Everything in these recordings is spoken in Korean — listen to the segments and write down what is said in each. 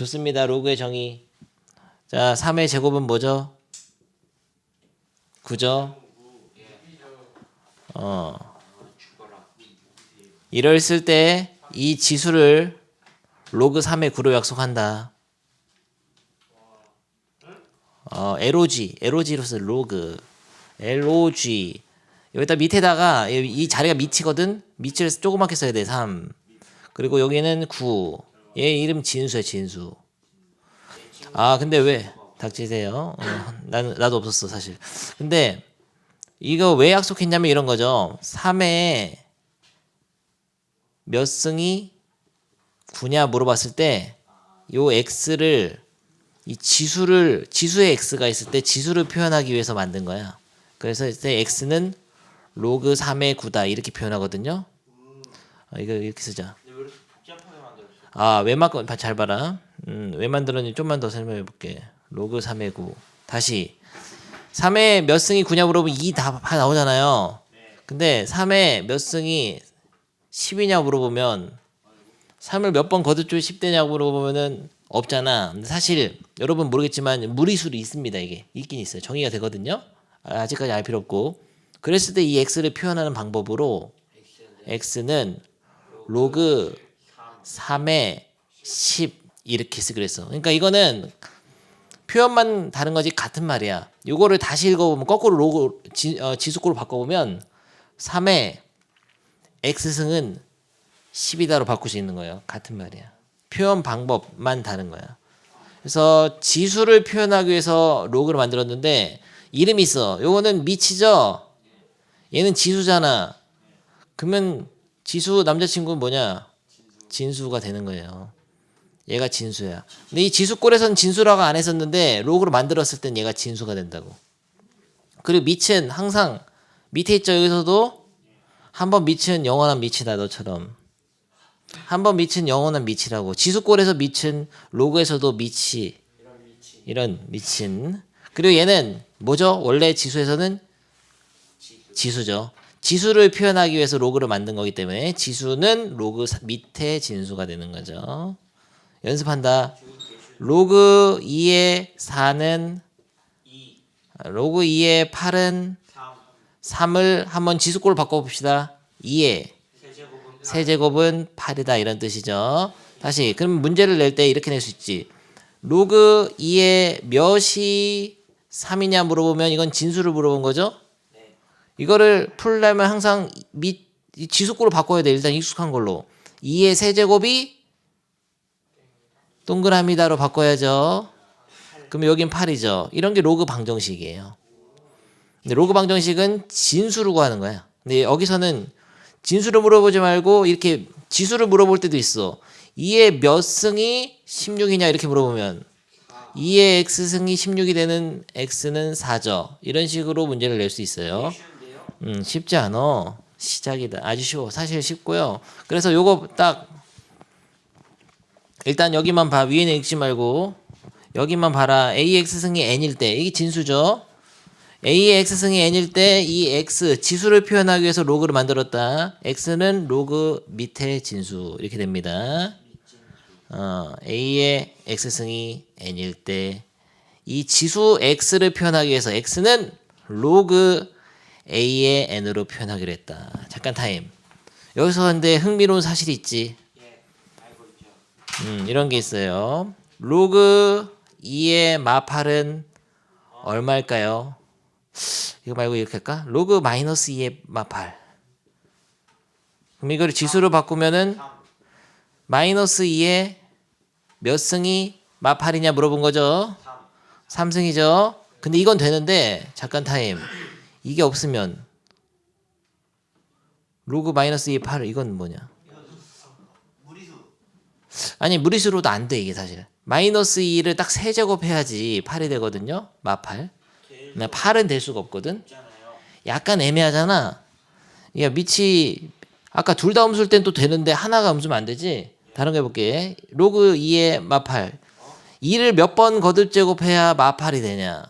좋습니다. 로그의 정의. 자, 3의 제곱은 뭐죠? 9죠? 어. 쓸때이 지수를 로그 3의 9로 약속한다. 어, LOG, LOG로서 로그, LOG. 여기다 밑에다가 이, 이 자리가 밑이거든. 밑을 조그맣게 써야 돼. 3. 그리고 여기는 9. 얘 이름 진수야, 진수. 아, 근데 왜 닥치세요? 어, 나도 없었어, 사실. 근데 이거 왜 약속했냐면 이런 거죠. 3에 몇 승이 9냐 물어봤을 때 요 x를 이 지수를 지수의 x가 있을 때 지수를 표현하기 위해서 만든 거야. 그래서 이때 x는 로그 3의 9다 이렇게 표현하거든요. 어, 이거 이렇게 쓰자. 아, 왜 만잘 잘 봐라. 음, 왜 만들었는지 좀만 더 설명해 볼게. 로그 3의 9. 다시 3의 몇 승이 9냐 물어보면 2다 나오잖아요. 근데 3의 몇 승이 10이냐 물어보면 3을 몇 번 거듭줄 10대냐고 물어보면은 없잖아. 근데 사실 여러분 모르겠지만 무리수로 있습니다. 이게 있긴 있어요. 정의가 되거든요. 아, 아직까지 알 필요 없고. 그랬을 때 이 x를 표현하는 방법으로 x는 로그 3의 10 이렇게 쓰기로 했어. 그러니까 이거는 표현만 다른 거지 같은 말이야. 요거를 다시 읽어보면 거꾸로 로고 지, 어, 지수꼴로 바꿔보면 3의 x승은 10이다로 바꿀 수 있는 거예요. 같은 말이야. 표현 방법만 다른 거야. 그래서 지수를 표현하기 위해서 로그를 만들었는데 이름이 있어. 요거는 미치죠. 얘는 지수잖아. 그러면 지수 남자친구는 뭐냐? 진수가 되는 거예요. 얘가 진수야. 근데 이 지수꼴에서는 진수라고 안 했었는데 로그로 만들었을 땐 얘가 진수가 된다고. 그리고 밑은 항상 밑에 있죠. 여기서도 한 번 밑은 영원한 밑이다 너처럼. 한 번 밑은 영원한 밑이라고. 지수꼴에서 밑은 로그에서도 밑이 이런 밑은. 그리고 얘는 뭐죠? 원래 지수에서는 지수죠. 지수를 표현하기 위해서 로그를 만든 거기 때문에 지수는 로그 사- 밑에 진수가 되는 거죠. 연습한다. 로그 2의 4는 2, 로그 2의 8은 3, 3을 한번 지수꼴로 바꿔봅시다. 2의 세제곱은 세제곱은 8이다 이런 뜻이죠. 다시 그럼 문제를 낼 때 이렇게 낼 수 있지. 로그 2의 몇이 3이냐 물어보면 이건 진수를 물어본 거죠. 네. 이거를 풀려면 항상 밑이 지수꼴로 바꿔야 돼. 일단 익숙한 걸로. 2의 세제곱이 동그라미다로 바꿔야죠. 그럼 여긴 8이죠. 이런 게 로그 방정식이에요. 근데 로그 방정식은 진수로 구하는 거야. 근데 여기서는 진수를 물어보지 말고 이렇게 지수를 물어볼 때도 있어. 2의 몇 승이 16이냐 이렇게 물어보면 2의 x승이 16이 되는 x는 4죠. 이런 식으로 문제를 낼 수 있어요. 음, 쉽지 않아. 시작이다. 아주 쉬워. 사실 쉽고요. 그래서 요거 딱 일단 여기만 봐. 위에는 읽지 말고 여기만 봐라. ax 승이 n일 때 이게 진수죠. a의 x 승이 n일 때 이 x 지수를 표현하기 위해서 로그를 만들었다. x는 로그 밑에 진수 이렇게 됩니다. 어, a의 x 승이 n일 때 이 지수 x를 표현하기 위해서 x는 로그 a의 n으로 표현하기로 했다. 잠깐 타임. 여기서 근데 흥미로운 사실이 있지. 예. 음, 이런 게 있어요. 로그 2의 마팔은 얼마일까요? 이거 말고 이렇게 할까? 로그 마이너스 2의 마팔. 그럼 이거를 지수로 바꾸면은 3, 마이너스 2의 몇 승이 마팔이냐 물어본 거죠. 3, 3승이죠. 근데 이건 되는데 잠깐 타임. 이게 없으면 로그 마이너스 2의 8 이건 뭐냐? 아니 무리수로도 안 돼 이게 사실 마이너스 2를 딱 세제곱 해야지 8이 되거든요 마팔. 나 8은 될 수가 없거든. 약간 애매하잖아. 야 밑이 아까 둘 다 음수일 땐 또 되는데 하나가 음수면 안 되지? 다른 거 해볼게. 로그 2의 마팔. 2를 몇 번 거듭 제곱해야 마팔이 되냐.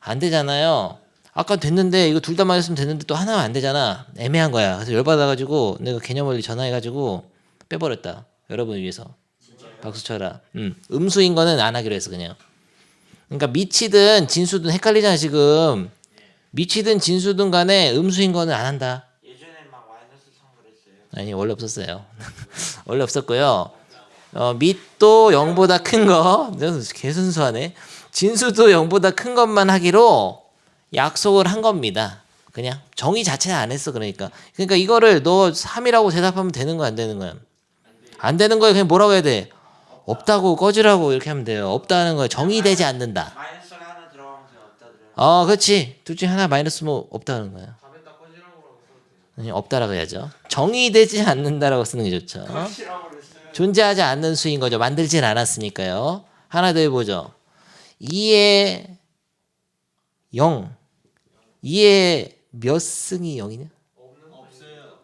안 되잖아요 아까 됐는데 이거 둘 다 맞았으면 됐는데 또 하나가 안 되잖아 애매한 거야 그래서 열받아가지고 내가 개념 원리 전화해가지고 빼버렸다 여러분 위해서? 박수 쳐라. 음, 음수인 거는 안 하기로 했어 그냥. 그러니까 미치든 진수든 헷갈리잖아 지금. 미치든 진수든 간에 음수인 거는 안 한다. 예전에 막 마이너스 3 그랬어요. 아니 원래 없었어요. 원래 없었고요. 어, 밑도 0보다 큰 거, 개순수하네. 진수도 0보다 큰 것만 하기로 약속을 한 겁니다. 그냥 정의 자체는 안 했어 그러니까. 그러니까 이거를 너 3이라고 대답하면 되는 거야 안 되는 거야? 안 되는 거야 그냥 뭐라고 해야 돼? 없다고 꺼지라고 이렇게 하면 돼요. 없다는 거야 정의되지 않는다. 마이너스가 하나 들어가면서 없다 들어요. 어, 그렇지. 둘 중에 하나 마이너스 뭐 없다는 거야. 아니, 없다라고 해야죠. 정의되지 않는다라고 쓰는 게 좋죠. 존재하지 않는 수인 거죠. 만들진 않았으니까요. 하나 더 해보죠. 2의 0. 2의 몇 승이 0이냐? 없어요.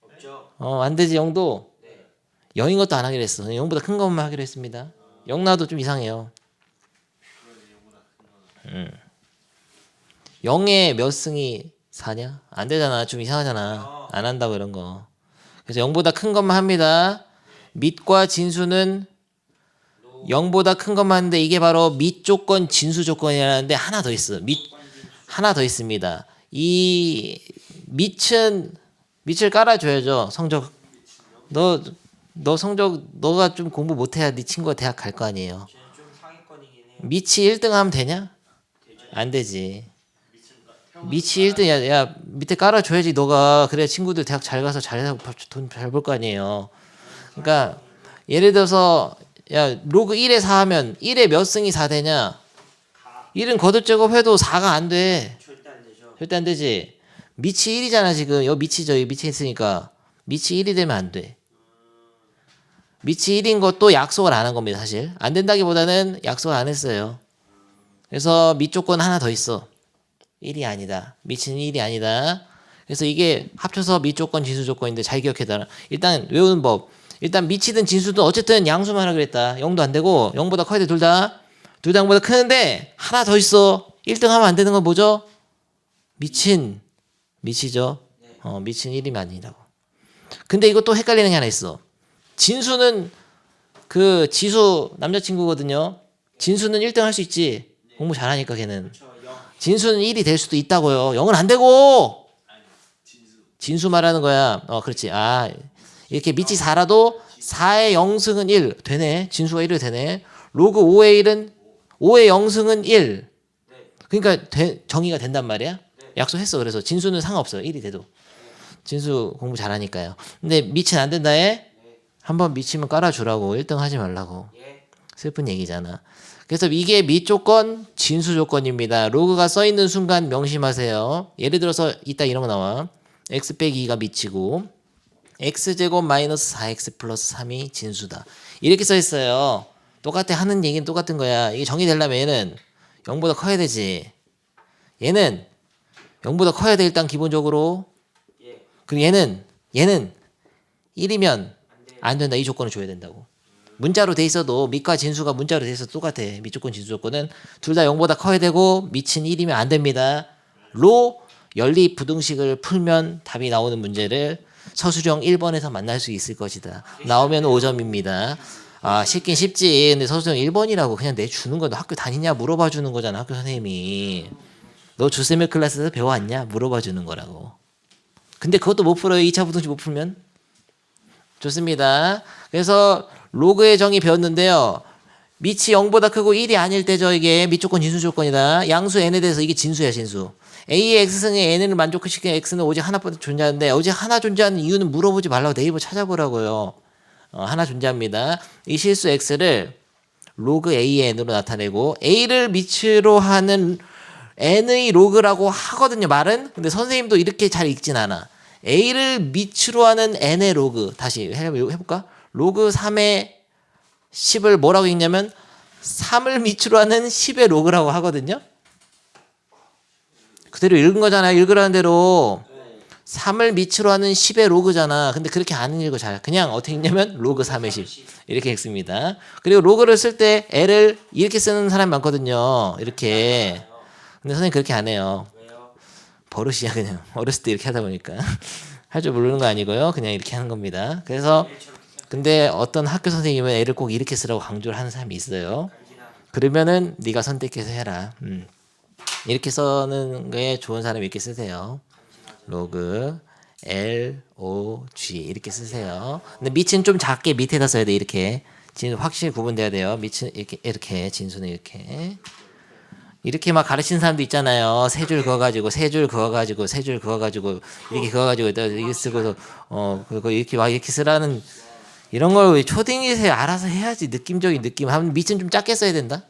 없죠. 어, 안 되지. 0도 네. 0인 것도 안 하기로 했어. 0보다 큰 것만 하기로 했습니다. 0 나도 좀 이상해요. 음. 0의 몇 승이 4냐? 안 되잖아. 좀 이상하잖아. 안 한다고 이런 거. 그래서 0보다 큰 것만 합니다. 밑과 진수는 0보다 큰 것만 하는데 이게 바로 밑 조건, 진수 조건이라는데 하나 더 있어. 밑 하나 더 있습니다. 이 밑은 밑을 깔아줘야죠. 성적 너 너 성적 너가 좀 공부 못해야 네 친구가 대학 갈 거 아니에요. 밑이 1등 하면 되냐? 안 되지. 밑이 1등 야, 야 밑에 깔아줘야지 너가 그래야 친구들 대학 잘 가서 잘돈잘 벌 거 아니에요. 그러니까 예를 들어서 야 로그 1에 4 하면 1에 몇 승이 4 되냐? 1은 거듭 제곱해도 4가 안 돼. 절대 안 되죠. 절대 안 되지. 밑이 1이잖아 지금. 여기 밑이죠. 여기 밑에 있으니까. 밑이 1이 되면 안 돼. 밑이 1인 것도 약속을 안 한 겁니다 사실. 안 된다기보다는 약속을 안 했어요. 그래서 밑 조건 하나 더 있어. 1이 아니다. 밑은 1이 아니다. 그래서 이게 합쳐서 밑 조건 진수 조건인데 잘 기억해둬라. 일단 외우는 법. 일단 밑이든 진수든 어쨌든 양수만 하라 그랬다. 0도 안 되고 0보다 커야 돼 둘 다. 둘다 0보다 크는데 하나 더 있어. 1등 하면 안 되는 건 뭐죠? 미친 미치죠. 어, 미친 1이면 아니라고. 근데 또 헷갈리는 게 하나 있어. 진수는 그 지수 남자친구거든요. 진수는 1등 할 수 있지. 공부 잘하니까 걔는. 저 0. 진수는 1이 될 수도 있다고요. 0은 안 되고. 진수 말하는 거야. 어, 그렇지. 아, 이렇게 밑이 4라도 4의 0승은 1 되네. 진수가 1이 되네. 로그 5의 1은 5의 0승은 1. 네. 그러니까 되- 정의가 된단 말이야. 약속했어. 그래서 진수는 상관없어요. 1이 돼도. 진수 공부 잘하니까요. 근데 밑은 안 된다에 한번 미치면 깔아주라고 1등 하지 말라고. 예. 슬픈 얘기잖아. 그래서 이게 밑 조건, 진수 조건입니다. 로그가 써 있는 순간 명심하세요. 예를 들어서 이따 이런 거 나와. x 빼기 2가 밑이고 x 제곱 마이너스 4x 플러스 3이 진수다. 이렇게 써 있어요. 똑같아 하는 얘기는 똑같은 거야. 이게 정의되려면 얘는 0보다 커야 되지. 얘는 0보다 커야 돼 일단 기본적으로. 예. 그리고 얘는 얘는 1이면 안 된다. 이 조건을 줘야 된다고. 문자로 돼 있어도 밑과 진수가 문자로 돼 있어도 똑같아. 밑 조건 진수 조건은 둘 다 0보다 커야 되고 밑은 1이면 안 됩니다. 로 연립 부등식을 풀면 답이 나오는 문제를 서술형 1번에서 만날 수 있을 것이다. 나오면 5점입니다. 아, 쉽긴 쉽지. 근데 서술형 1번이라고 그냥 내 주는 거너 학교 다니냐 물어봐 주는 거잖아. 학교 선생님이. 너 주세미 클래스에서 배워왔냐 물어봐 주는 거라고. 근데 그것도 못 풀어요. 2차 부등식 못 풀면. 좋습니다. 그래서 로그의 정의 배웠는데요. 밑이 0보다 크고 1이 아닐 때죠. 이게 밑 조건 진수 조건이다. 양수 n에 대해서 이게 진수야, 진수. a의 x승의 n을 만족시키는 x는 오직 하나뿐 존재하는데 오직 하나 존재하는 이유는 물어보지 말라고 네이버 찾아보라고요. 어, 하나 존재합니다. 이 실수 x를 로그 an으로 나타내고 a를 밑으로 하는 n의 로그라고 하거든요. 말은. 근데 선생님도 이렇게 잘 읽진 않아. a를 밑으로 하는 n의 로그 다시 해- 해볼까? 로그 3의 10을 뭐라고 읽냐면 3을 밑으로 하는 10의 로그라고 하거든요. 그대로 읽은 거잖아요. 읽으라는 대로 3을 밑으로 하는 10의 로그잖아. 근데 그렇게 안 읽어 잘. 그냥 어떻게 읽냐면 로그 3의 10 이렇게 읽습니다. 그리고 로그를 쓸 때 l을 이렇게 쓰는 사람이 많거든요. 이렇게. 근데 선생님 그렇게 안 해요. 버릇이야 그냥 어렸을 때 이렇게 하다 보니까 할 줄 모르는 거 아니고요. 그냥 이렇게 하는 겁니다. 그래서 근데 어떤 학교 선생님은 애를 꼭 이렇게 쓰라고 강조를 하는 사람이 있어요. 그러면은 네가 선택해서 해라. 음. 이렇게 써는 게 좋은 사람이 이렇게 쓰세요. 로그 L O G 이렇게 쓰세요. 근데 밑은 좀 작게 밑에다 써야 돼 이렇게. 진 확실히 구분돼야 돼요. 밑은 이렇게 이렇게 진수는 이렇게. 이렇게 막 가르치는 사람도 있잖아요. 세 줄 그어 가지고 세 줄 그어 가지고 세 줄 그어 가지고 이렇게 그어 가지고 이게 쓰고서 어 그거 이렇게 막 이렇게 쓰라는 이런 걸왜 초딩이세 알아서 해야지 느낌적인 느낌 하면 밑은 좀 작게 써야 된다.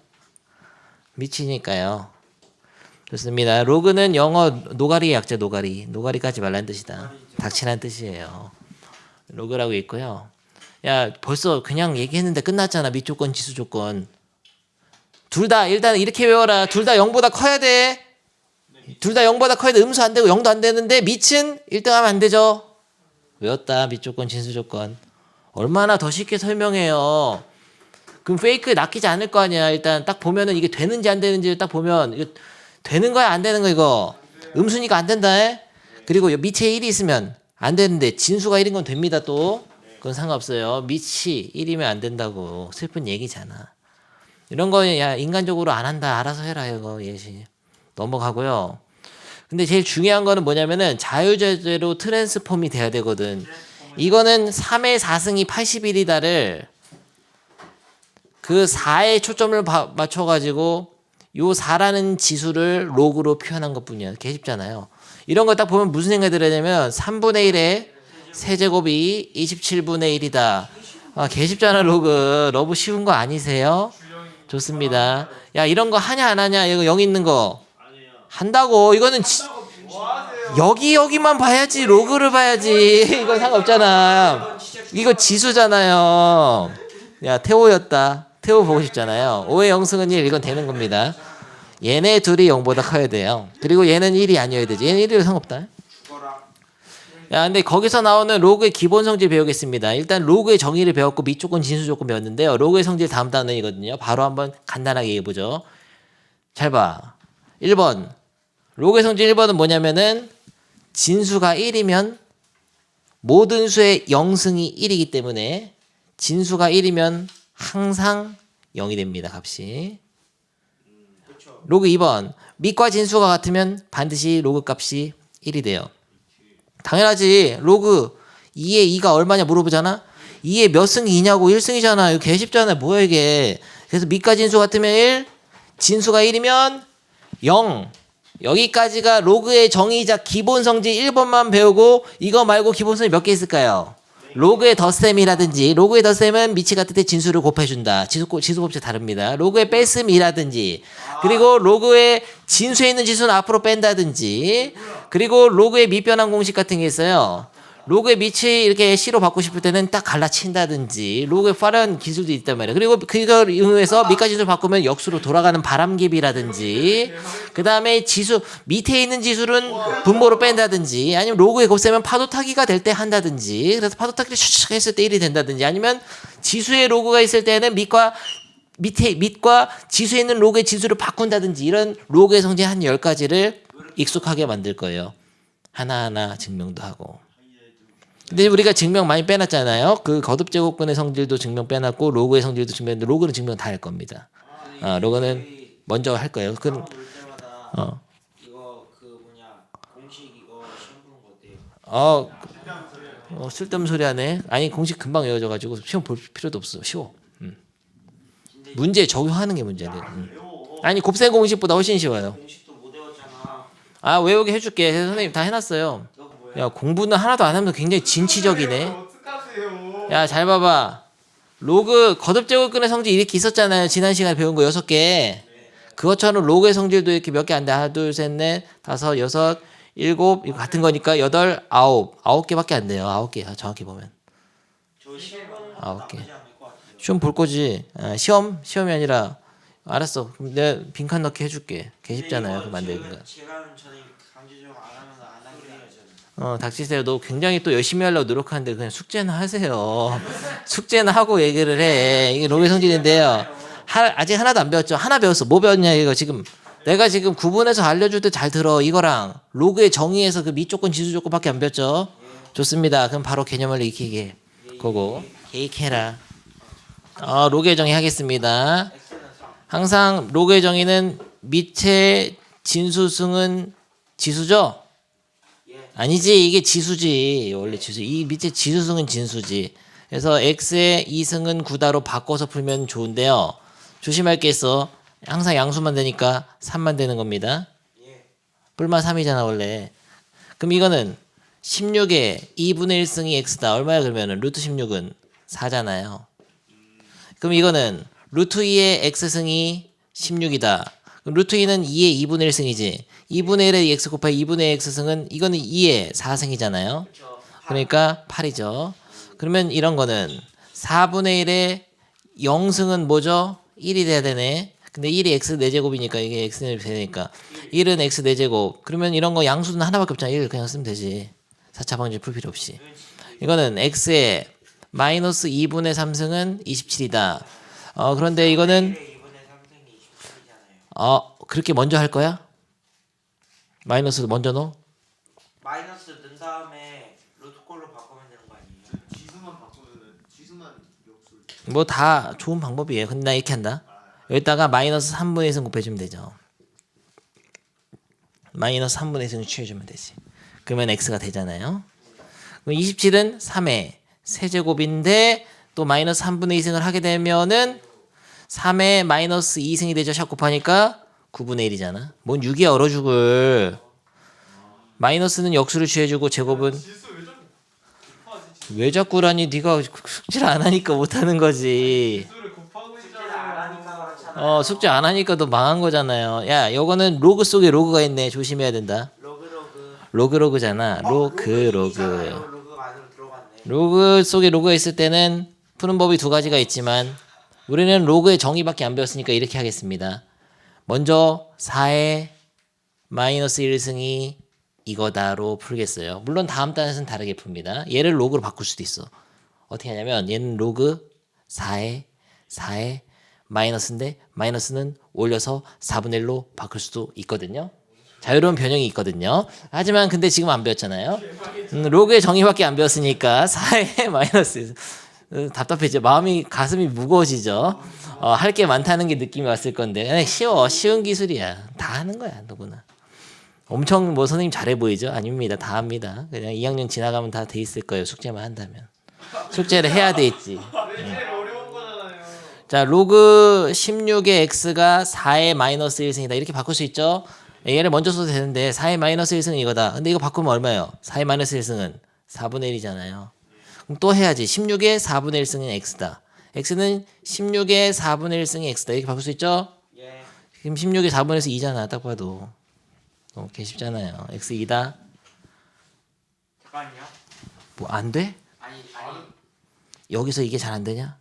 미치니까요. 좋습니다. 로그는 영어 노가리의 약자 노가리. 노가리까지 말라는 뜻이다. 닥치라는 뜻이에요. 로그라고 있고요. 야 벌써 그냥 얘기했는데 끝났잖아. 밑 조건 지수 조건. 둘 다 일단 이렇게 외워라. 둘 다 0보다 커야 돼. 둘 다 0보다 커야 돼. 음수 안 되고 0도 안 되는데 밑은 1등 하면 안 되죠. 외웠다. 밑 조건 진수 조건. 얼마나 더 쉽게 설명해요. 그럼 페이크 낚이지 않을 거 아니야. 일단 딱 보면은 이게 되는지 안 되는지 딱 보면 되는 거야 안 되는 거 이거 음수니까 안 된다. 에? 그리고 요 밑에 1이 있으면 안 되는데 진수가 1인 건 됩니다 또. 그건 상관없어요. 밑이 1이면 안 된다고 슬픈 얘기잖아. 이런 거야 인간적으로 안 한다 알아서 해라 이거 예시 넘어가고요. 근데 제일 중요한 거는 뭐냐면은 자유제대로 트랜스폼이 돼야 되거든. 이거는 3의 4승이 81이다를 그 4에 초점을 바- 맞춰가지고 요 4라는 지수를 로그로 표현한 것 뿐이야. 개 쉽잖아요. 이런 거 딱 보면 무슨 생각이 들냐면 3분의 1에 세제곱이 27분의 1이다. 아, 개 쉽잖아, 로그. 러브 쉬운 거 아니세요? 좋습니다. 야, 이런 거 하냐, 안 하냐? 이거 여기 있는 거. 한다고. 이거는 지- 여기, 여기만 봐야지. 로그를 봐야지. 이건 상관없잖아. 이거 지수잖아요. 야, 태호였다. 태호 보고 싶잖아요. 5의 영승은 1. 이건 되는 겁니다. 얘네 둘이 0보다 커야 돼요. 그리고 얘는 1이 아니어야 되지. 얘는 1이도 상관없다. 야, 근데 거기서 나오는 로그의 기본 성질 배우겠습니다. 일단 로그의 정의를 배웠고 밑조건 진수 조건 배웠는데요. 로그의 성질 다음 단어이거든요. 바로 한번 간단하게 얘기해 보죠. 잘 봐. 1번. 로그의 성질 1번은 뭐냐면은 진수가 1이면 모든 수의 영승이 1이기 때문에 진수가 1이면 항상 0이 됩니다. 값이. 로그 2번. 밑과 진수가 같으면 반드시 로그 값이 1이 돼요. 당연하지. 로그 2의 2가 얼마냐 물어보잖아. 2의 몇 승이 2냐고 1승이잖아. 이거 개 쉽잖아. 뭐야 이게. 그래서 밑과 진수 같으면 1, 진수가 1이면 0. 여기까지가 로그의 정의자 기본 성질 1번만 배우고 이거 말고 기본 성질 몇 개 있을까요? 로그의 덧셈이라든지 로그의 덧셈은 미치 같을 때 진수를 곱해준다. 지수, 지수곱체 다릅니다. 로그의 뺐음이라든지 그리고 로그의 진수에 있는 지수는 앞으로 뺀다든지 그리고 로그의 밑변환 공식 같은 게 있어요. 로그의 밑이 이렇게 C로 바꾸고 싶을 때는 딱 갈라친다든지 로그의 빠른 기술도 있단 말이에요. 그리고 그걸 이용해서 밑과 지수를 바꾸면 역수로 돌아가는 바람개비라든지 그 다음에 지수 밑에 있는 지수는 분모로 뺀다든지 아니면 로그의 곱셈은 파도 타기가 될 때 한다든지 그래서 파도 타기를 슉슉 했을 때 1이 된다든지 아니면 지수의 로그가 있을 때는 밑과 밑에 밑과 지수에 있는 로그의 지수를 바꾼다든지 이런 로그의 성질 한 10가지를 익숙하게 만들 거예요. 하나하나 증명도 하고. 근데 우리가 증명 많이 빼놨잖아요. 그 거듭 제곱근의 성질도 증명 빼놨고 로그의 성질도 증명했는데 로그는 증명 다 할 겁니다. 아, 로그는 먼저 할 거예요. 그볼 때마다 어. 이거 그 뭐냐 공식 이거 시험 보는 거 어때요? 어, 어 쓸데없는 소리 하네. 아니 공식 금방 외워져 가지고 시험 볼 필요도 없어. 쉬워. 음. 문제 적용하는 게 문제야. 음. 아니 곱셈 공식보다 훨씬 쉬워요. 공식도 못 외웠잖아. 아 외우게 해줄게. 선생님 다 해놨어요. 야 공부는 하나도 안 하면 굉장히 진취적이네. 어떡하세요? 야잘 봐봐. 로그 거듭 제곱근의 성질 이렇게 있었잖아요. 지난 시간에 배운 거 여섯 개. 그것처럼 로그의 성질도 이렇게 몇 개 안 돼. 하나, 둘, 셋, 넷, 다섯, 여섯, 일곱 이거 같은 거니까 여덟, 아홉, 아홉 개밖에 안 돼요. 아홉 개 정확히 보면. 아, 것 같아요. 시험 볼 거지. 아, 시험 시험이 아니라 알았어. 그럼 내가 빈칸 넣기 해줄게. 개 쉽잖아요. 그. 제가 어, 닥치세요. 너 굉장히 또 열심히 하려고 노력하는데 그냥 숙제나 하세요. 숙제나 하고 얘기를 해. 이게 로그의 성질인데요. 하, 아직 하나도 안 배웠죠. 하나 배웠어. 뭐 배웠냐 이거 지금. 내가 지금 구분해서 알려줄 때 잘 들어. 이거랑 로그의 정의에서 그 밑조건 지수 조건밖에 안 배웠죠. 좋습니다. 그럼 바로 개념을 익히게. 그거. 계획해라. 어, 로그의 정의 하겠습니다. x는 3 항상 로그의 정의는 밑에 진수승은 지수죠? 예 아니지 이게 지수지. 원래 지수 이 밑에 지수승은 진수지. 그래서 x의 2승은 9다로 바꿔서 풀면 좋은데요. 조심할 게 있어. 항상 양수만 되니까 3만 되는 겁니다. 예. 뿔만 3이잖아 원래. 그럼 이거는 16에 2분의 1승이 x다. 얼마야 그러면은? 루트 16은 4잖아요. 그럼 이거는 루트 2의 x승이 16이다. 그럼 루트 2는 2의 2분의 1승이지. 2분의 1의 x 곱하기 2분의 x승은 이거는 2의 4승이잖아요. 그렇죠. 그러니까 8이죠. 그러면 이런 거는 4분의 1의 0승은 뭐죠? 1이 돼야 되네. 근데 1이 x 4제곱이니까 이게 x 되니까 1은 x 4제곱. 그러면 이런 거 양수는 하나밖에 없잖아. 1 그냥 쓰면 되지. 4차 방정식 풀 필요 없이. 이거는 x의 마이너스 2분의 3승은 27이다. 어 그런데 이거는 1의 2분의 3승이 27이잖아요 어 그렇게 먼저 할 거야? 마이너스 먼저 넣어? 마이너스 넣은 다음에 루트 꼴로 바꾸면 되는 거 아니에요? 지수만 바꾸면은 지수만 역술. 뭐 다 좋은 방법이에요. 근데 나 이렇게 한다. 여기다가 마이너스 3분의 1승 곱해주면 되죠. 마이너스 3분의 1승을 취해주면 되지. 그러면 x가 되잖아요. 그럼 27은 3의 세제곱인데 또 마이너스 3분의 2승을 하게 되면은 3의 마이너스 2승이 되죠. 샷 곱하니까 9분의 1이잖아. 뭔 6이 얼어 죽을. 마이너스는 역수를 취해주고 제곱은 왜 자꾸 자꾸라니 네가 숙제를 안 하니까 못하는 거지. 어 숙제 안 하니까 너 망한 거잖아요. 야, 요거는 로그 속에 로그가 있네. 조심해야 된다. 로그 로그 로그 로그잖아. 로그 로그. 로그 속에 로그가 있을 때는 푸는 법이 두 가지가 있지만 우리는 로그의 정의밖에 안 배웠으니까 이렇게 하겠습니다. 먼저 4의 마이너스 1승이 이거다로 풀겠어요. 물론 다음 단에서는 다르게 풉니다. 얘를 로그로 바꿀 수도 있어. 어떻게 하냐면 얘는 로그 4의 4의 마이너스인데 마이너스는 올려서 4분의 1로 바꿀 수도 있거든요. 자유로운 변형이 있거든요. 하지만 근데 지금 안 배웠잖아요. 음, 로그의 정의밖에 안 배웠으니까 4의 마이너스 어, 답답해져. 마음이 가슴이 무거워지죠. 어, 할 게 많다는 게 느낌이 왔을 건데 쉬워 쉬운 기술이야. 다 하는 거야 누구나. 엄청 뭐 선생님 잘해 보이죠? 아닙니다. 다 합니다. 그냥 2학년 지나가면 다 돼 있을 거예요. 숙제만 한다면. 숙제를 해야 돼 있지. 자, 로그 16의 x가 4의 마이너스 1승이다. 이렇게 바꿀 수 있죠? 얘를 먼저 써도 되는데 4의 마이너스 1승은 이거다. 근데 이거 바꾸면 얼마예요? 4의 마이너스 1승은 4분의 1이잖아요. 또 해야지. 16의 4분의 1승은 x다. x는 16의 4분의 1승이 x다. 이렇게 바꿀 수 있죠? 예 지금 16의 4분의 1승 2잖아. 딱 봐도. 너무 개쉽잖아요. x 2다. 잠깐만요 뭐 안 돼? 아니 아니 여기서 이게 잘 안 되냐?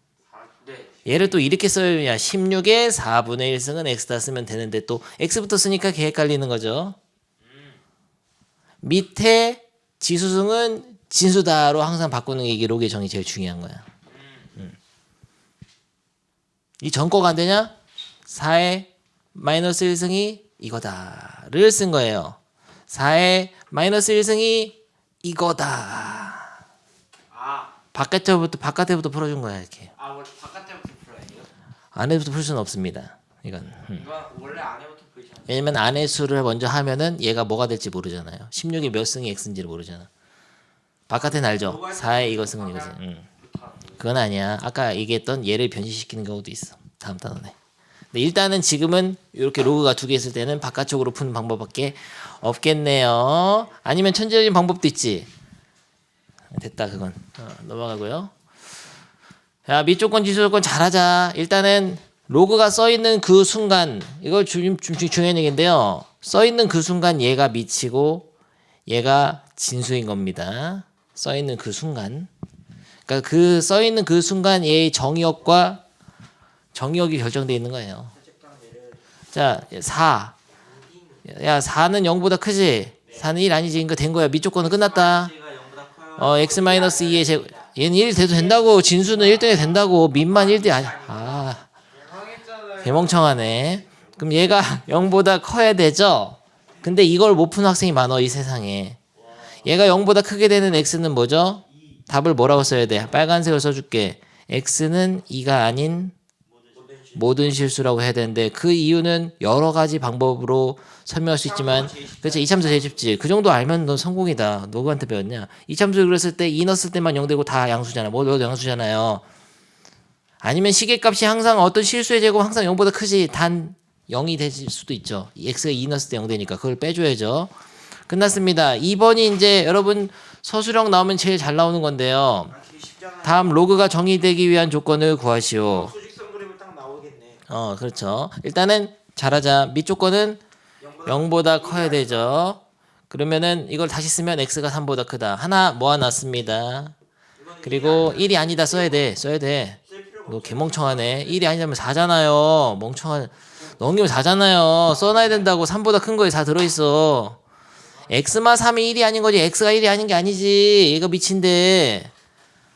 네 얘를 또 이렇게 써야 16의 4분의 1승은 x다 쓰면 되는데 또 x부터 쓰니까 개 헷갈리는 거죠. 밑에 지수승은 진수다로 항상 바꾸는 게 이게 로그의 정이 제일 중요한 거야. 음. 이 전거가 안 되냐? 4의 마이너스 1승이 이거다를 쓴 거예요. 4의 마이너스 1승이 이거다. 아, 바깥에부터 바깥에부터 풀어준 거야 이렇게. 아 원래 바깥에부터 풀어야 돼요? 안에부터 풀 수는 없습니다. 이건. 음. 이거 원래 안에부터 풀잖아요 왜냐면 안의 수를 먼저 하면은 얘가 뭐가 될지 모르잖아요. 16이 몇 승이 x인지를 모르잖아. 바깥에는 알죠. 4의 이거 승은 이거 승. 응. 그건 아니야. 아까 얘기했던 얘를 변시시키는 경우도 있어. 다음 단원에. 근데 일단은 지금은 이렇게 로그가 두 개 있을 때는 바깥쪽으로 푸는 방법밖에 없겠네요. 아니면 천재적인 방법도 있지. 됐다 그건 어, 넘어가고요. 자 밑조건 지수 조건 잘하자. 일단은 로그가 써 있는 그 순간 이거 주, 주, 주, 중요한 얘기인데요. 써 있는 그 순간 얘가 미치고 얘가 진수인 겁니다. 써 있는 그 순간. 그러니까 그 써 있는 그 순간 얘의 정의역과 정의역이 결정돼 있는 거예요. 자, 4. 야, 4는 0보다 크지? 4는 1 아니지? 그러니까 된 거야. 끝났다. X가 0보다 커요 어, x 마이너스 2의 제 얘는 1 돼도 된다고. 진수는 1등이 된다고. 민만 1등 아니. 아. 개멍청하네. 그럼 얘가 0보다 커야 되죠? 근데 이걸 못 푸는 학생이 많어 이 세상에. 얘가 0보다 크게 되는 x는 뭐죠? 답을 뭐라고 써야 돼? 빨간색을 써줄게. x는 2가 아닌 모든 실수라고 해야 되는데 그 이유는 여러 가지 방법으로 설명할 수 있지만 그렇죠 이참수 제일 쉽지. 그 정도 알면 넌 성공이다. 누구한테 배웠냐? 이참수 그랬을 때 이 넣었을 때만 0 되고 다 양수잖아. 모두 양수잖아요. 아니면 시계값이 항상 어떤 실수의 제곱 항상 0보다 크지. 단 0이 될 수도 있죠. x가 2 넣었을 때 0 되니까. 그걸 빼줘야죠 끝났습니다 2번이 이제 여러분 서술형 나오면 제일 잘 나오는 건데요. 다음 로그가 정의되기 위한 조건을 구하시오. 어, 그렇죠. 일단은 잘하자. 밑 조건은 0보다 커야 되죠. 그러면은 이걸 다시 쓰면 x가 3보다 크다. 하나 모아놨습니다. 그리고 1이 아니다 써야 돼. 써야 돼. 너 개멍청하네. 1이 아니라면 4잖아요. 멍청한. 넘기면 4잖아요. 써놔야 된다고 3보다 큰 거에 4 들어있어. X마 3이 1이 아닌 거지. x가 1이 아닌 게 아니지. 얘가 미친데.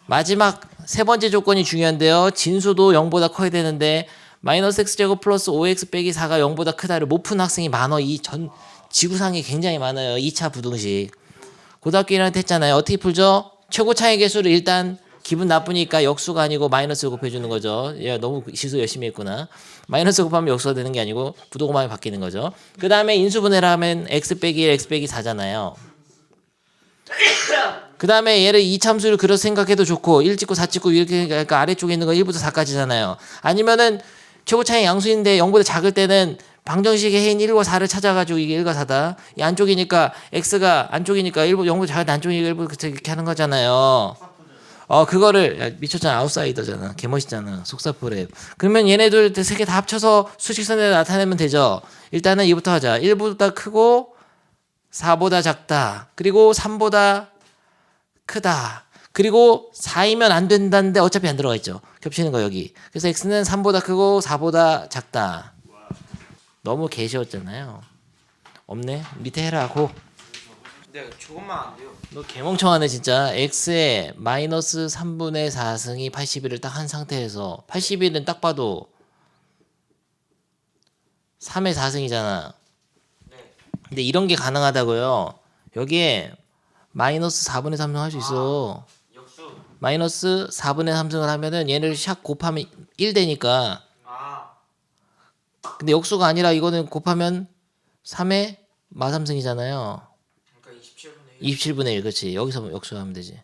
마지막 세 번째 조건이 중요한데요. 진수도 0보다 커야 되는데 마이너스 x제곱 플러스 5x 빼기 4가 0보다 크다를 못 푼 학생이 많어. 이 전 지구상에 굉장히 많아요. 2차 부등식. 고등학교 1학년 때 했잖아요. 어떻게 풀죠? 최고 차이 개수를 일단 기분 나쁘니까 역수가 아니고 마이너스 곱해 주는 거죠. 야, 너무 시수 열심히 했구나. 마이너스 곱하면 역수가 되는 게 아니고 부도곱하면 바뀌는 거죠. 그 다음에 인수분해를 하면 x 빼기 1, x 빼기 4잖아요. 그 다음에 얘를 이 참수를 그려 생각해도 좋고 1 찍고 4 찍고 이렇게 그러니까 아래쪽에 있는 거 1부터 4까지잖아요. 아니면은 최고 차이 양수인데 0보다 작을 때는 방정식의 해인 1과 4를 찾아가지고 이게 1과 4다. 이 안쪽이니까 x가 안쪽이니까 1보 0보다 작을 때 안쪽이니까 1보 이렇게 하는 거잖아요. 어 그거를 야, 미쳤잖아 아웃사이더잖아 개멋있잖아 속사포랩 그러면 얘네들 세 개 다 합쳐서 수직선에 나타내면 되죠 일단은 이부터 하자 1보다 크고 4보다 작다 그리고 3보다 크다. 그리고 4이면 안 된다는데 어차피 안 들어가 있죠. 겹치는 거 여기. 그래서 x는 3보다 크고 4보다 작다. 너무 개쉬웠잖아요. 없네. 밑에 해라고. 네, 조금만 안 돼요. 너 개멍청하네 진짜. x에 마이너스 3분의 4승이 81을 딱 한 상태에서 81은 딱 봐도 3의 4승이잖아. 네. 근데 이런 게 가능하다고요. 여기에 마이너스 4분의 3승 할 수 있어. 역수. 마이너스 4분의 3승을 하면은 얘를 샥 곱하면 1 되니까 아, 근데 역수가 아니라 이거는 곱하면 3의 마삼승이잖아요 그러니까 27분의 1. 27분의 1 그렇지. 여기서 역수하면 되지